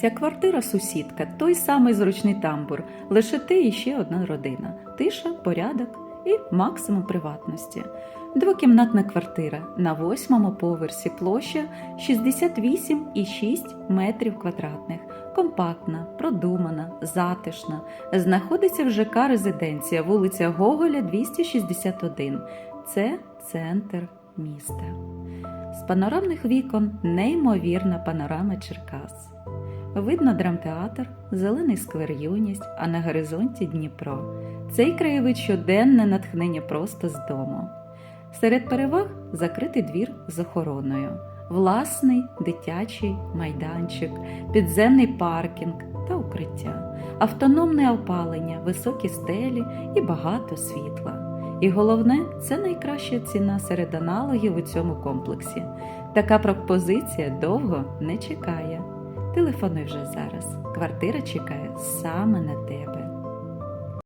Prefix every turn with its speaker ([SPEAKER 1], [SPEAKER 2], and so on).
[SPEAKER 1] Ця квартира сусідка, той самий зручний тамбур, лише ти і ще одна родина. Тиша, порядок і максимум приватності. Двокімнатна квартира на восьмому поверсі площа 68,6 метрів квадратних. Компактна, продумана, затишна. Знаходиться в ЖК Резиденція, вулиця Гоголя, 261. Це центр міста. З панорамних вікон неймовірна панорама Черкас. Видно драмтеатр, зелений сквер юність, а на горизонті Дніпро. Цей краєвид щоденне натхнення просто з дому. Серед переваг закритий двір з охороною, власний дитячий майданчик, підземний паркінг та укриття, автономне опалення, високі стелі і багато світла. І головне, це найкраща ціна серед аналогів у цьому комплексі. Така пропозиція довго не чекає. Телефонуй вже зараз. Квартира чекає саме на тебе.